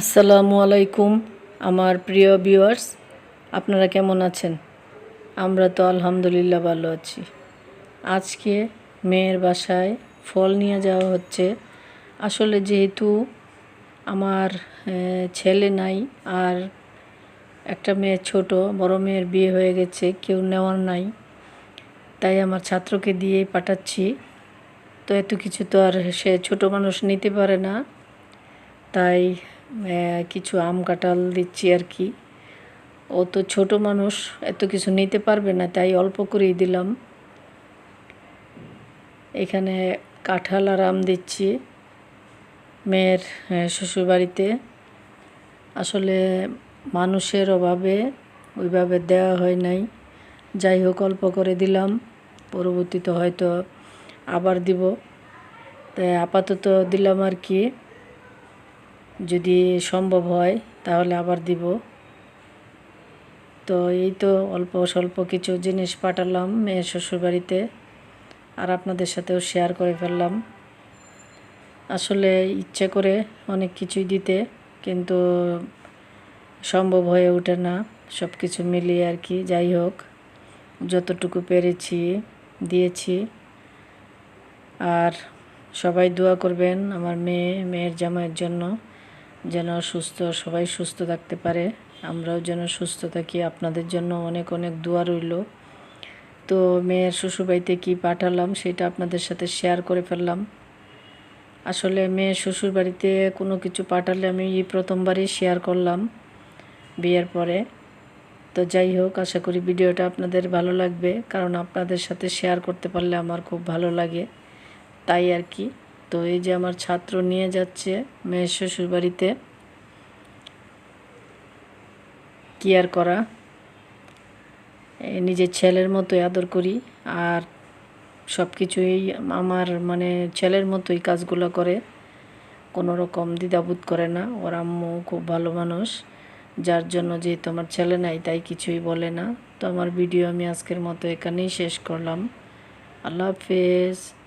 আসসালামু আলাইকুম, আমার প্রিয় ভিউয়ার্স, আপনারা কেমন আছেন? আমরা তো আলহামদুলিল্লাহ ভালো আছি। আজকে মেয়ের বাসায় ফল নিয়ে যাওয়া হচ্ছে। আসলে যেহেতু আমার ছেলে নাই আর একটা মেয়ে ছোট, বড় মেয়ের বিয়ে হয়ে গেছে, কেউ নেওয়ার নাই, তাই আমার ছাত্রকে দিয়েই পাঠাচ্ছি। তো এত কিছু তো আর সে ছোট মানুষ নিতে পারে না, তাই কিছু আম কাঁঠাল দিচ্ছি আর কি। ও তো ছোট মানুষ, এত কিছু নিতে পারবে না, তাই অল্প করেই দিলাম। এখানে কাঁঠাল আর আম দিচ্ছি মেয়ের শ্বশুরবাড়িতে। আসলে মানুষের অভাবে ওইভাবে দেওয়া হয় নাই। যাই হোক, অল্প করে দিলাম। পরবর্তীতে হয়তো আবার দিব। তাই আপাতত দিলাম আর কি। যদি সম্ভব হয়, তাহলে আবার দিব। তো এই তো অল্প স্বল্প কিছু জিনিস পাঠালাম মেয়ের শ্বশুরবাড়িতে, আর আপনাদের সাথেও শেয়ার করে ফেললাম। আসলে ইচ্ছে করে অনেক কিছুই দিতে, কিন্তু সম্ভব হয়ে ওঠে না। সব কিছু মিলিয়ে আর কি, যাই হোক, যতটুকু পেরেছি, দিয়েছি। আর সবাই দোয়া করবেন আমার মেয়ে, মেয়ের জামাইয়ের জন্য। যেন সুস্থ, সবাই সুস্থ থাকতে পারে। আমরাও যেন সুস্থ থাকি। আপনাদের জন্য অনেক অনেক দোয়া রইল। তো মেয়ের শ্বশুরবাড়িতে কী পাঠালাম সেটা আপনাদের সাথে শেয়ার করে ফেললাম। আসলে মেয়ের শ্বশুরবাড়িতে কোনো কিছু পাঠালে আমি প্রথমবারই শেয়ার করলাম বিয়ের পরে। তো যাই হোক, আশা করি ভিডিওটা আপনাদের ভালো লাগবে। কারণ আপনাদের সাথে শেয়ার করতে পারলে আমার খুব ভালো লাগে। তাই আর কি। তো এই যে আমার ছাত্র নিয়ে যাচ্ছে মেয়ের শ্বশুর বাড়িতে করা? নিজের ছেলের মতোই আদর করি আর সব কিছুই আমার মানে ছেলের মতোই কাজগুলো করে। কোনো রকম দ্বিধাবোধ করে না। ওর আম্মু খুব ভালো মানুষ। যার জন্য যেহেতু আমার ছেলে নাই, তাই কিছুই বলে না। তো আমার ভিডিও আমি আজকের মতো এখানেই শেষ করলাম। আল্লাহ হাফেজ।